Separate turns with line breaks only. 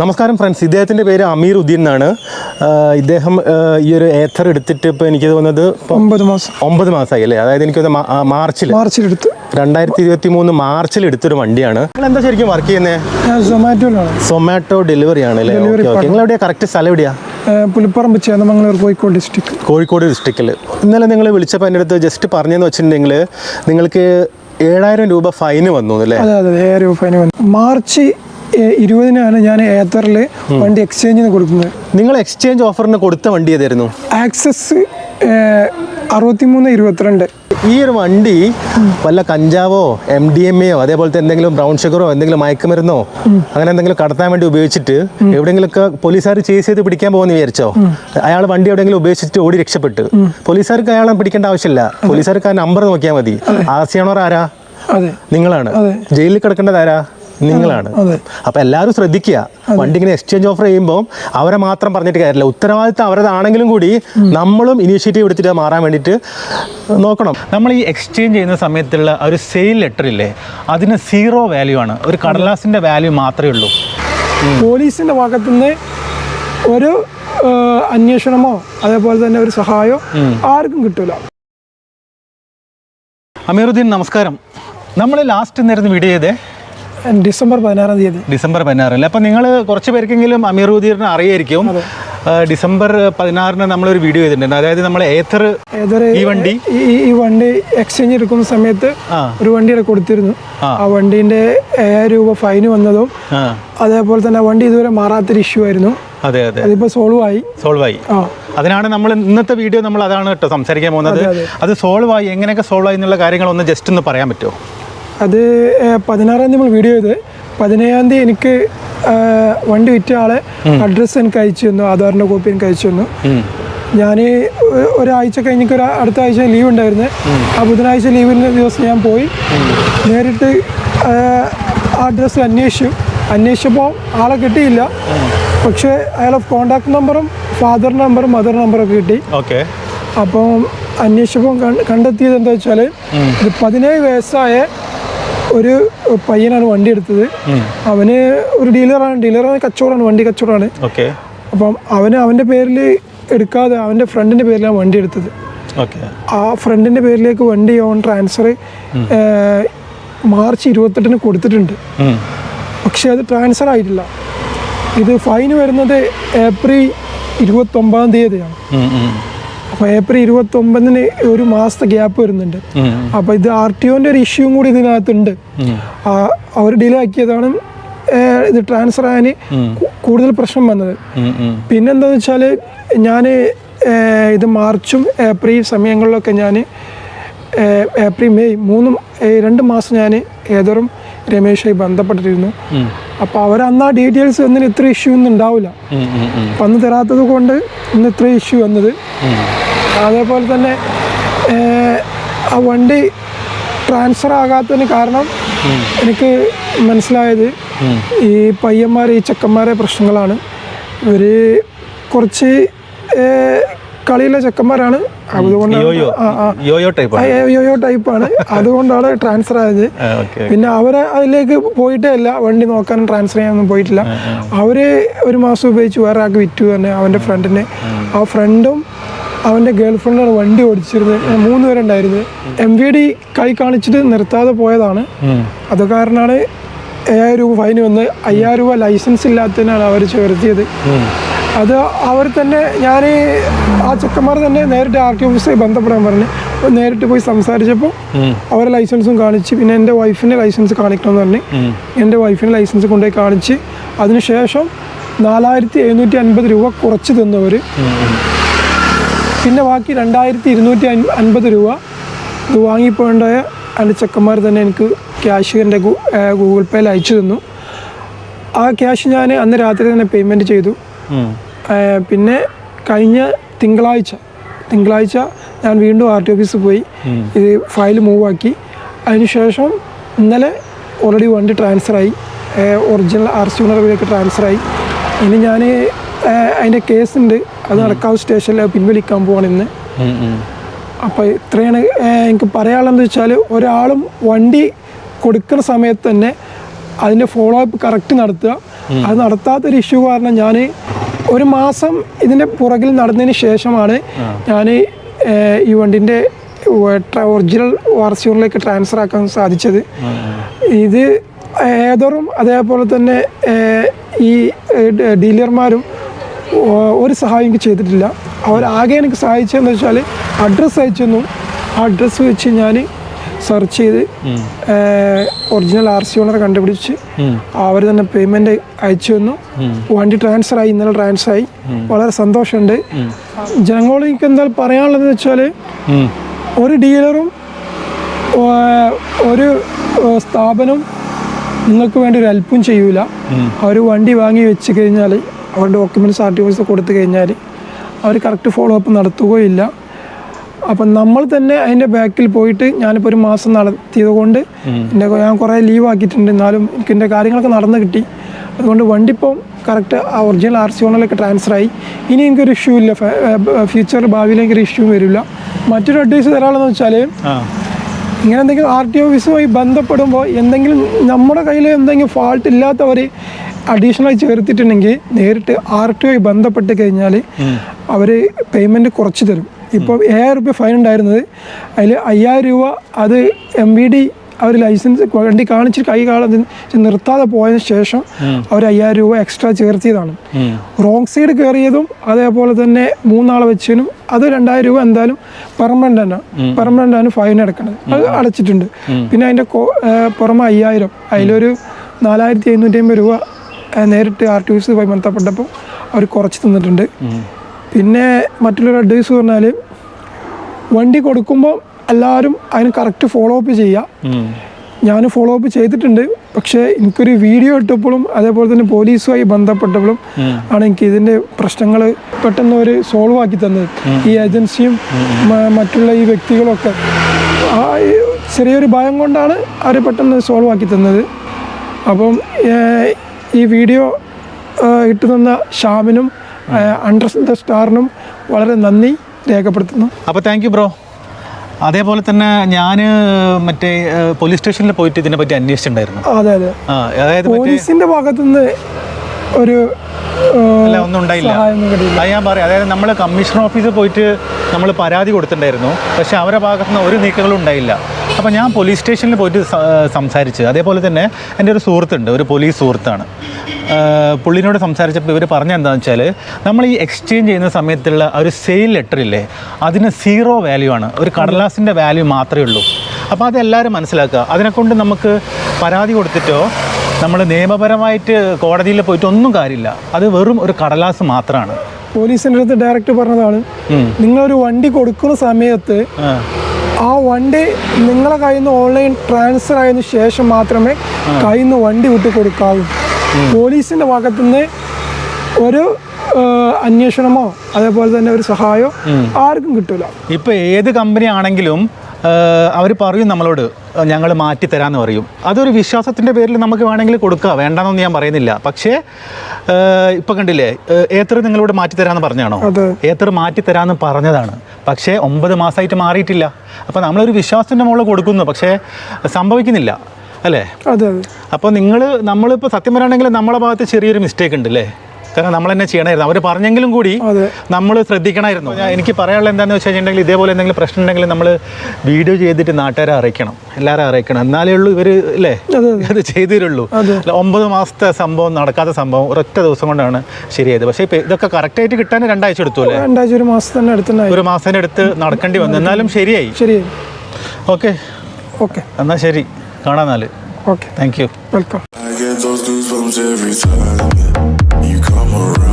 നമസ്കാരം ഫ്രണ്ട്സ്. ഇദ്ദേഹത്തിന്റെ പേര് അമീർ ഉദ്ദീൻ എന്നാണ്. ഇദ്ദേഹം ഈ ഒരു ഏത്തർ എടുത്തിട്ട് ഇപ്പോൾ എനിക്ക് തോന്നുന്നത്
ഒമ്പത് മാസം.
ഒമ്പത് മാസമായി അല്ലേ അതായത് എനിക്ക് മാർച്ചിൽ മാർച്ചിൽ
എടുത്ത്
രണ്ടായിരത്തി ഇരുപത്തി മൂന്ന് മാർച്ചിൽ എടുത്തൊരു വണ്ടിയാണ്. നിങ്ങൾ എന്താ ശരിക്കും വർക്ക് ചെയ്യുന്നത്
സൊമാറ്റോയിലാണ്
സൊമാറ്റോ ഡെലിവറി ആണ് അല്ലേ? നിങ്ങൾ എവിടെയാണ് കറക്റ്റ് സ്ഥലം എവിടെയാ?
പുലിപ്പറമ്പ് ചേന്നമംഗലൂർ കോഴിക്കോട് ഡിസ്ട്രിക്ട്
കോഴിക്കോട് ഡിസ്ട്രിക്റ്റിൽ ഇന്നലെ നിങ്ങൾ വിളിച്ചപ്പോൾ എന്റെ അടുത്ത് ജസ്റ്റ് പറഞ്ഞതെന്ന് വെച്ചിട്ടുണ്ടെങ്കിൽ നിങ്ങൾക്ക് ഏഴായിരം രൂപ ഫൈന് വന്നു അല്ലേ?
അതെ അതെ ഏഴായിരം രൂപ ഫൈന് വന്നു. മാർച്ച് ഇരുപതിനാണ് ഞാൻ ഏത്തറിൽ വണ്ടി എക്സ്ചേഞ്ചിന് കൊടുക്കുന്നത്.
നിങ്ങൾ എക്സ്ചേഞ്ച് ഓഫറിന് കൊടുത്ത വണ്ടി ഏതായിരുന്നു?
ആക്സസ് അറുപത്തിമൂന്ന് ഇരുപത്തിരണ്ട്.
ഈ ഒരു വണ്ടി വല്ല കഞ്ചാവോ എം ഡി എം എയോ അതേപോലത്തെ എന്തെങ്കിലും ബ്രൗൺ ഷുഗറോ എന്തെങ്കിലും മയക്കുമരുന്നോ അങ്ങനെ എന്തെങ്കിലും കടത്താൻ വേണ്ടി ഉപയോഗിച്ചിട്ട് എവിടെയെങ്കിലുമൊക്കെ പോലീസുകാർ ചേസ് ചെയ്ത് പിടിക്കാൻ പോകുമെന്ന് വിചാരിച്ചോ? അയാൾ വണ്ടി എവിടെയെങ്കിലും ഉപയോഗിച്ചിട്ട് ഓടി രക്ഷപ്പെട്ടു. പോലീസുകാർക്ക് അയാളെ പിടിക്കേണ്ട ആവശ്യമില്ല. പോലീസുകാർക്ക് ആ നമ്പർ നോക്കിയാൽ മതി. ആസിയാണോർ ആരാ? നിങ്ങളാണ്. ജയിലിൽ കിടക്കേണ്ടത് ആരാ? നിങ്ങളാണ്.
അപ്പോൾ
അപ്പൊ എല്ലാവരും ശ്രദ്ധിക്കുക. വണ്ടി ഇങ്ങനെ എക്സ്ചേഞ്ച് ഓഫർ ചെയ്യുമ്പോൾ അവരെ മാത്രം പറഞ്ഞിട്ട് കാര്യമില്ല. ഉത്തരവാദിത്തം അവരതാണെങ്കിലും കൂടി നമ്മളും ഇനീഷ്യേറ്റീവ് എടുത്തിട്ട് മാറാൻ വേണ്ടിയിട്ട് നോക്കണം. നമ്മൾ ഈ എക്സ്ചേഞ്ച് ചെയ്യുന്ന സമയത്തുള്ള ഒരു സെയിൽ ലെറ്റർ ഇല്ലേ അതിന് സീറോ വാല്യൂ ആണ്. ഒരു കടലാസിന്റെ വാല്യൂ മാത്രമേ ഉള്ളൂ.
പോലീസിന്റെ ഭാഗത്തുനിന്ന് ഒരു അന്വേഷണമോ അതേപോലെ തന്നെ ഒരു സഹായമോ ആർക്കും കിട്ടൂല.
അമീറുദ്ദീൻ നമസ്കാരം. നമ്മൾ ലാസ്റ്റ് നേരം വീഡിയോ ചെയ്തേ
ഡിസംബർ പതിനാറാം തീയതി.
ഡിസംബർ പതിനാറിൽ അപ്പം നിങ്ങൾ കുറച്ച് പേർക്കെങ്കിലും അമീർ ഉദീറിനെ അറിയായിരിക്കും. ഡിസംബർ പതിനാറിന് നമ്മളൊരു വീഡിയോ ചെയ്തിട്ടുണ്ട്. അതായത് നമ്മൾ ഏത്തർ ഈ വണ്ടി?
ഈ വണ്ടി എക്സ്ചേഞ്ച് എടുക്കുന്ന സമയത്ത് ഒരു വണ്ടി വണ്ടിയുടെ കൊടുത്തിരുന്നു.
ആ.
വണ്ടീന്റെ ഏഴായിരം രൂപ ഫൈന് വന്നതും അതേപോലെ തന്നെ വണ്ടി ഇതുവരെ മാറാത്തൊരു ഇഷ്യൂ ആയിരുന്നു.
അതെ അതെ.
അതിപ്പോൾ സോൾവ് ആയി.
സോൾവ് ആയി. അതിനാണ് നമ്മൾ ഇന്നത്തെ വീഡിയോ നമ്മൾ അതാണ് കേട്ടോ സംസാരിക്കാൻ പോകുന്നത്.
അതെ,
സോൾവ് ആയി. എങ്ങനെയൊക്കെ സോൾവ് ആയി എന്നുള്ള കാര്യങ്ങളൊന്ന് ജസ്റ്റ് ഒന്ന് പറയാൻ പറ്റുമോ?
അത് പതിനാറാം തീയതി നമ്മൾ വീഡിയോ ചെയ്ത്. പതിനേഴാം തീയതി എനിക്ക് വണ്ടി വിറ്റ ആളെ അഡ്രസ്സ് എനിക്ക് അയച്ചു തന്നു ആധാറിന്റെ കോപ്പി എനിക്ക് അയച്ചു തന്നു. ഞാൻ ഒരാഴ്ച കഴിഞ്ഞിട്ട് ഒരു അടുത്ത ആഴ്ച ലീവ് ഉണ്ടായിരുന്നു. ആ ബുധനാഴ്ച ലീവിന്റെ ദിവസം ഞാൻ പോയി. നേരിട്ട് ആ അഡ്രസ്സ് അന്വേഷിച്ചു. അന്വേഷിച്ചപ്പോൾ ആളെ കിട്ടിയില്ല. പക്ഷേ അയാളെ കോണ്ടാക്ട് നമ്പറും ഫാദർ നമ്പറും മദർ നമ്പറും നമ്പറൊക്കെ കിട്ടി.
ഓക്കെ.
അപ്പം അന്വേഷിച്ചപ്പോൾ കണ്ട- കണ്ടെത്തിയത് എന്താ വെച്ചാൽ ഇത് പതിനേഴ് വയസ്സായ ഒരു പയ്യനാണ് വണ്ടി എടുത്തത്. അവന് ഒരു ഡീലറാണ്. ഡീലറാണ് കച്ചവടമാണ് വണ്ടി കച്ചവടമാണ്. അപ്പം അവന് അവന്റെ പേരിൽ എടുക്കാതെ അവന്റെ ഫ്രണ്ടിന്റെ പേരിലാണ് വണ്ടി എടുത്തത്. ആ ഫ്രണ്ടിന്റെ പേരിലേക്ക് വണ്ടി ഓൺ ട്രാൻസ്ഫർ മാർച്ച് ഇരുപത്തെട്ടിന് കൊടുത്തിട്ടുണ്ട്. പക്ഷെ അത് ട്രാൻസ്ഫർ ആയിട്ടില്ല. ഇത് ഫൈൻ വരുന്നത് ഏപ്രിൽ ഇരുപത്തൊമ്പതാം തീയതിയാണ്. അപ്പോൾ ഏപ്രിൽ ഇരുപത്തൊമ്പതിന് ഒരു മാസത്തെ ഗ്യാപ്പ് വരുന്നുണ്ട്. അപ്പോൾ ഇത് ആർ ടി ഒന്റെ ഒരു ഇഷ്യൂ കൂടി ഇതിനകത്തുണ്ട്. അവർ ഡിലേ ആക്കിയതാണ് ഇത് ട്രാൻസ്ഫർ ആകാൻ കൂടുതൽ പ്രശ്നം വന്നത്. പിന്നെന്താന്ന് വെച്ചാൽ ഞാൻ ഇത് മാർച്ചും ഏപ്രിൽ സമയങ്ങളിലൊക്കെ ഞാൻ ഏപ്രിൽ മെയ് മൂന്നും രണ്ട് മാസം ഞാൻ ഏതോറും രമേശായി ബന്ധപ്പെട്ടിരുന്നു. അപ്പോൾ അവർ അന്ന് ആ ഡീറ്റെയിൽസ് ഒന്നിന് ഇത്ര ഇഷ്യൂ ഒന്നും ഉണ്ടാവില്ല. അപ്പം അന്ന് തരാത്തത് കൊണ്ട് ഇന്ന് ഇത്ര ഇഷ്യൂ വന്നത്. അതേപോലെ തന്നെ ആ വണ്ടി ട്രാൻസ്ഫർ ആകാത്തതിന് കാരണം എനിക്ക് മനസ്സിലായത് ഈ പയ്യന്മാർ ഈ ചെക്കന്മാരെ പ്രശ്നങ്ങളാണ്. ഇവർ കുറച്ച് കളിയിലെ ചെക്കന്മാരാണ്. അതുകൊണ്ടാണ്
യോയോ
ടൈപ്പാണ്. അതുകൊണ്ടാണ് ട്രാൻസ്ഫർ ആയത്. പിന്നെ അവരെ അതിലേക്ക് പോയിട്ടേ അല്ല വണ്ടി നോക്കാനും ട്രാൻസ്ഫർ ചെയ്യാനൊന്നും പോയിട്ടില്ല. അവർ ഒരു മാസം ഉപയോഗിച്ച് വേറെ ആൾക്ക് വിറ്റു തന്നെ അവന്റെ ഫ്രണ്ടിന്. ആ. ഫ്രണ്ടും അവന്റെ ഗേൾ ഫ്രണ്ടാണ് വണ്ടി ഓടിച്ചിരുന്നത്. മൂന്ന് പേരുണ്ടായിരുന്നു എം വി ഡി കൈ കാണിച്ചിട്ട് നിർത്താതെ പോയതാണ്. അത് കാരണമാണ് ഏഴായിരം രൂപ ഫൈൻ വന്ന് അയ്യായിരം രൂപ ലൈസൻസ് ഇല്ലാത്തതിനാണ് അവർ ചേർത്തിയത്. അത് അവർ തന്നെ ഞാൻ ആ ചെക്കന്മാർ തന്നെ നേരിട്ട് ആർ ടി ഓഫീസിൽ ബന്ധപ്പെടാൻ പറഞ്ഞു നേരിട്ട് പോയി സംസാരിച്ചപ്പോൾ അവരെ ലൈസൻസും കാണിച്ച് പിന്നെ എന്റെ വൈഫിന്റെ ലൈസൻസ് കാണിക്കണമെന്ന് പറഞ്ഞ് എന്റെ വൈഫിന്റെ ലൈസൻസ് കൊണ്ടുപോയി കാണിച്ച് അതിനുശേഷം നാലായിരത്തി എഴുന്നൂറ്റി അൻപത് രൂപ കുറച്ച് തന്നവർ. പിന്നെ ബാക്കി രണ്ടായിരത്തി ഇരുന്നൂറ്റി അൻ- അൻപത് രൂപ ഇത് വാങ്ങിപ്പോണ്ടായ എന്റെ ചെക്കന്മാർ തന്നെ എനിക്ക് ക്യാഷ് എന്റെ ഗൂഗിൾ പേയിൽ അയച്ചു തന്നു. ആ ക്യാഷ് ഞാൻ അന്ന് രാത്രി തന്നെ പേയ്മെന്റ് ചെയ്തു. പിന്നെ കഴിഞ്ഞ തിങ്കളാഴ്ച തിങ്കളാഴ്ച ഞാൻ വീണ്ടും ആർ ടി ഓഫീസിൽ പോയി ഇത് ഫയൽ മൂവ് ആക്കി. അതിനുശേഷം ഇന്നലെ ഓൾറെഡി വണ്ടി ട്രാൻസ്ഫറായി ഒറിജിനൽ ആർ സി ഉണർവിലേക്ക് ട്രാൻസ്ഫറായി ഇനി ഞാൻ അതിന്റെ കേസുണ്ട് അത് നടക്കാവ് സ്റ്റേഷനിൽ പിൻവലിക്കാൻ പോവാണ് ഇന്ന്. അപ്പോൾ ഇത്രയാണ് എനിക്ക് പറയാനുള്ളതെന്ന് വെച്ചാൽ ഒരാളും വണ്ടി കൊടുക്കുന്ന സമയത്ത് തന്നെ അതിന്റെ ഫോളോ അപ്പ് കറക്റ്റ് നടത്തുക. അത് നടത്താത്തൊരു ഇഷ്യൂ കാരണം ഞാൻ ഒരു മാസം ഇതിന്റെ പുറകിൽ നടന്നതിന് ശേഷമാണ് ഞാൻ ഈ വണ്ടിന്റെ ഒറിജിനൽ വാർസിയോണിലേക്ക് ട്രാൻസ്ഫർ ആക്കാൻ സാധിച്ചത്. ഇത് ഏതറും അതേപോലെ തന്നെ ഈ ഡീലർമാരും ഒരു സഹായം എനിക്ക് ചെയ്തിട്ടില്ല. അവരാകെ എനിക്ക് സഹായിച്ചതെന്ന് വെച്ചാൽ അഡ്രസ്സ് അയച്ചു തന്നു ആ അഡ്രസ്സ് വെച്ച് ഞാൻ സെർച്ച് ചെയ്ത് ഒറിജിനൽ ആർ സി ഓണറെ കണ്ടുപിടിച്ച് അവർ തന്നെ പേയ്മെന്റ് അയച്ചു തന്നു. വണ്ടി ട്രാൻസ്ഫർ ആയി ഇന്നലെ ട്രാൻസ്ഫർ ആയി. വളരെ സന്തോഷമുണ്ട്. ജനങ്ങളോട് എനിക്ക് എന്താ പറയാനുള്ളതെന്ന് വെച്ചാൽ ഒരു ഡീലറും ഒരു സ്ഥാപനവും സ്ഥാപനം നിങ്ങൾക്ക് വേണ്ടി ഒരു ഹെൽപ്പും ചെയ്യൂല. അവർ വണ്ടി വാങ്ങി വെച്ച് കഴിഞ്ഞാൽ അവരുടെ ഡോക്യുമെന്റ്സ് ആർ ടി കൊടുത്തു കഴിഞ്ഞാൽ അവർ കറക്റ്റ് ഫോളോ അപ്പ് നടത്തുകയില്ല. അപ്പം നമ്മൾ തന്നെ അതിന്റെ ബാക്കിൽ പോയിട്ട് ഞാനിപ്പോൾ ഒരു മാസം നടത്തിയത് കൊണ്ട് എന്റെ ഞാൻ കുറേ ലീവ് ആക്കിയിട്ടുണ്ട്. എന്നാലും എനിക്ക് എന്റെ കാര്യങ്ങളൊക്കെ നടന്ന് കിട്ടി. അതുകൊണ്ട് വണ്ടി ഇപ്പം കറക്റ്റ് ആ ഒറിജിനൽ ആർ സി ഓണിലേക്ക് ട്രാൻസ്ഫർ ആയി. ഇനി എനിക്കൊരു ഇഷ്യൂ ഇല്ല. ഫ്യൂച്ചർ ഭാവിയിലേക്ക് ഒരു ഇഷ്യൂ വരില്ല. മറ്റൊരു അഡ്വൈസ് തരാമെന്ന് വെച്ചാൽ ഇങ്ങനെ എന്തെങ്കിലും ആർ ടി ഓഫീസുമായി ബന്ധപ്പെടുമ്പോൾ എന്തെങ്കിലും നമ്മുടെ കയ്യിൽ എന്തെങ്കിലും ഫാൾട്ട് ഇല്ലാത്തവർ അഡീഷണലായി ചേർത്തിട്ടുണ്ടെങ്കിൽ നേരിട്ട് ആർ ടി ഓയി ബന്ധപ്പെട്ട് കഴിഞ്ഞാൽ അവർ പേയ്മെന്റ് കുറച്ച് തരും. ഇപ്പോൾ ഏഴായിരം റുപ്യ ഫൈൻ ഉണ്ടായിരുന്നത്. അതിൽ അയ്യായിരം രൂപ അത് എം വി ഡി അവർ ലൈസൻസ് വണ്ടി കാണിച്ച് കൈ കാണാൻ നിർത്താതെ പോയതിന് ശേഷം അവർ അയ്യായിരം രൂപ എക്സ്ട്രാ ചേർത്തിയതാണ്. റോങ് സൈഡ് കയറിയതും അതേപോലെ തന്നെ മൂന്നാളെ വെച്ചതിനും അത് രണ്ടായിരം രൂപ എന്തായാലും പെർമനന്റ് ആണ്. പെർമനന്റ് ആണ് ഫൈൻ അടക്കുന്നത് അത് അടച്ചിട്ടുണ്ട്. പിന്നെ അതിന്റെ പുറമെ അയ്യായിരം. അതിലൊരു നാലായിരത്തി എഴുന്നൂറ്റി അമ്പത് രൂപ നേരിട്ട് ആർ ടി ഒസുമായി ബന്ധപ്പെട്ടപ്പോൾ അവർ കുറച്ച് തന്നിട്ടുണ്ട്. പിന്നെ മറ്റുള്ളൊരു അഡ്വൈസ് പറഞ്ഞാൽ വണ്ടി കൊടുക്കുമ്പോൾ എല്ലാവരും അതിന് കറക്റ്റ് ഫോളോ അപ്പ് ചെയ്യുക ഞാൻ ഫോളോ അപ്പ് ചെയ്തിട്ടുണ്ട്. പക്ഷേ എനിക്കൊരു വീഡിയോ ഇട്ടപ്പോഴും അതേപോലെ തന്നെ പോലീസുമായി ബന്ധപ്പെട്ടപ്പോഴും ആണ് എനിക്ക് ഇതിന്റെ പ്രശ്നങ്ങൾ പെട്ടെന്ന് ഒരു സോൾവ് ആക്കി തന്നത്. ഈ ഏജൻസിയും മറ്റുള്ള ഈ വ്യക്തികളൊക്കെ. ആ ചെറിയൊരു ഭയം കൊണ്ടാണ് അവർ പെട്ടെന്ന് സോൾവ് ആക്കി തന്നത്. അപ്പം ഈ വീഡിയോ ഇട്ടു തന്ന ഷാമിനും അണ്ടർ ദ സ്റ്റാറിനും വളരെ നന്ദി രേഖപ്പെടുത്തുന്നു.
അപ്പോൾ താങ്ക് യു ബ്രോ അതേപോലെ തന്നെ ഞാൻ മറ്റേ പോലീസ് സ്റ്റേഷനിൽ പോയിട്ട് ഇതിനെ പറ്റി അന്വേഷിച്ചിട്ടുണ്ടായിരുന്നു.
അതെ അതെ.
അതായത്
പോലീസിന്റെ ഭാഗത്തുനിന്ന് ഒരു
ഒന്നും ഉണ്ടായില്ല. അത് ഞാൻ പറയാം. അതായത് നമ്മൾ കമ്മീഷണർ ഓഫീസിൽ പോയിട്ട് നമ്മൾ പരാതി കൊടുത്തിട്ടുണ്ടായിരുന്നു. പക്ഷെ അവരുടെ ഭാഗത്തുനിന്ന് ഒരു നീക്കങ്ങളും ഉണ്ടായില്ല. അപ്പോൾ ഞാൻ പോലീസ് സ്റ്റേഷനിൽ പോയിട്ട് സംസാരിച്ച്. അതേപോലെ തന്നെ എന്റെ ഒരു സുഹൃത്തുണ്ട് ഒരു പോലീസ് സുഹൃത്താണ്. പുള്ളിനോട് സംസാരിച്ചപ്പോൾ ഇവർ പറഞ്ഞ എന്താണെന്ന് വെച്ചാൽ നമ്മൾ ഈ എക്സ്ചേഞ്ച് ചെയ്യുന്ന സമയത്തുള്ള ഒരു സെയിൽ ലെറ്റർ ഇല്ലേ അതിന് സീറോ വാല്യൂ ആണ്. ഒരു കടലാസിന്റെ വാല്യൂ മാത്രമേ ഉള്ളൂ. അപ്പോൾ അതെല്ലാവരും മനസ്സിലാക്കുക. അതിനെക്കൊണ്ട് നമുക്ക് പരാതി കൊടുത്തിട്ടോ നമ്മൾ നിയമപരമായിട്ട് കോടതിയിൽ പോയിട്ട് ഒന്നും കാര്യമില്ല. അത് വെറും ഒരു കടലാസ് മാത്രമാണ്.
പോലീസിന്റെ അടുത്ത് ഡയറക്റ്റ് പറഞ്ഞതാണ്. നിങ്ങളൊരു വണ്ടി കൊടുക്കുന്ന സമയത്ത്
ആ,
വണ്ടി നിങ്ങളെ കയ്യിൽ നിന്ന് ഓൺലൈൻ ട്രാൻസ്ഫർ ആയതിനു ശേഷം മാത്രമേ കയ്യിൽ നിന്ന് വണ്ടി വിട്ടു കൊടുക്കാവൂ. പോലീസിന്റെ ഭാഗത്തുനിന്ന് ഒരു അന്വേഷണമോ അതേപോലെ തന്നെ ഒരു സഹായമോ ആർക്കും കിട്ടില്ല
ഇപ്പൊ ഏത് കമ്പനി ആണെങ്കിലും അവർ പറയും നമ്മളോട് ഞങ്ങൾ മാറ്റിത്തരാമെന്ന് പറയും. അതൊരു വിശ്വാസത്തിന്റെ പേരിൽ നമുക്ക് വേണമെങ്കിൽ കൊടുക്കുക വേണ്ടെന്നൊന്നും ഞാൻ പറയുന്നില്ല. പക്ഷേ ഇപ്പം കണ്ടില്ലേ ഏത്തർ നിങ്ങളോട് മാറ്റിത്തരാമെന്ന് പറഞ്ഞാണോ. ഏത്തർ മാറ്റിത്തരാമെന്ന് പറഞ്ഞതാണ്. പക്ഷേ ഒമ്പത് മാസമായിട്ട് മാറിയിട്ടില്ല. അപ്പോൾ നമ്മളൊരു വിശ്വാസത്തിന്റെ മുകളിൽ കൊടുക്കുന്നു. പക്ഷേ സംഭവിക്കുന്നില്ല. അല്ലേ?
അതെ അതെ.
അപ്പോൾ നിങ്ങൾ നമ്മളിപ്പോൾ സത്യം പറയുകയാണെങ്കിൽ നമ്മളെ ഭാഗത്ത് ചെറിയൊരു മിസ്റ്റേക്ക് ഉണ്ട് അല്ലേ കാരണം നമ്മൾ തന്നെ ചെയ്യണമായിരുന്നു. അവർ പറഞ്ഞെങ്കിലും കൂടി നമ്മൾ ശ്രദ്ധിക്കണമായിരുന്നു. എനിക്ക് പറയാനുള്ള എന്താണെന്ന് വെച്ച് കഴിഞ്ഞിട്ടുണ്ടെങ്കിൽ ഇതേപോലെ എന്തെങ്കിലും പ്രശ്നം ഉണ്ടെങ്കിൽ നമ്മൾ വീഡിയോ ചെയ്തിട്ട് നാട്ടുകാരെ അറിയിക്കണം. എല്ലാവരും അറിയിക്കണം. എന്നാലേ ഉള്ളൂ ഇവർ അല്ലേ
അതെ,
അത്. ചെയ്തു തരുള്ളൂ അല്ല, ഒമ്പത് മാസത്തെ സംഭവം നടക്കാത്ത സംഭവം ഒരൊറ്റ ദിവസം കൊണ്ടാണ് ശരിയായത്. പക്ഷേ ഇപ്പം ഇതൊക്കെ കറക്റ്റായിട്ട് കിട്ടാൻ രണ്ടാഴ്ച എടുത്തു അല്ലേ?
രണ്ടാഴ്ച ഒരു മാസത്തിന്റെ അടുത്തുണ്ടായി
ഒരു മാസത്തിന്റെ എടുത്ത് നടക്കേണ്ടി വന്നു. എന്നാലും ശരിയായി.
ശരി
ഓക്കെ.
ഓക്കെ.
എന്നാൽ ശരി. കാണാം നാല്.
Okay.
Thank you
welcome.
come around.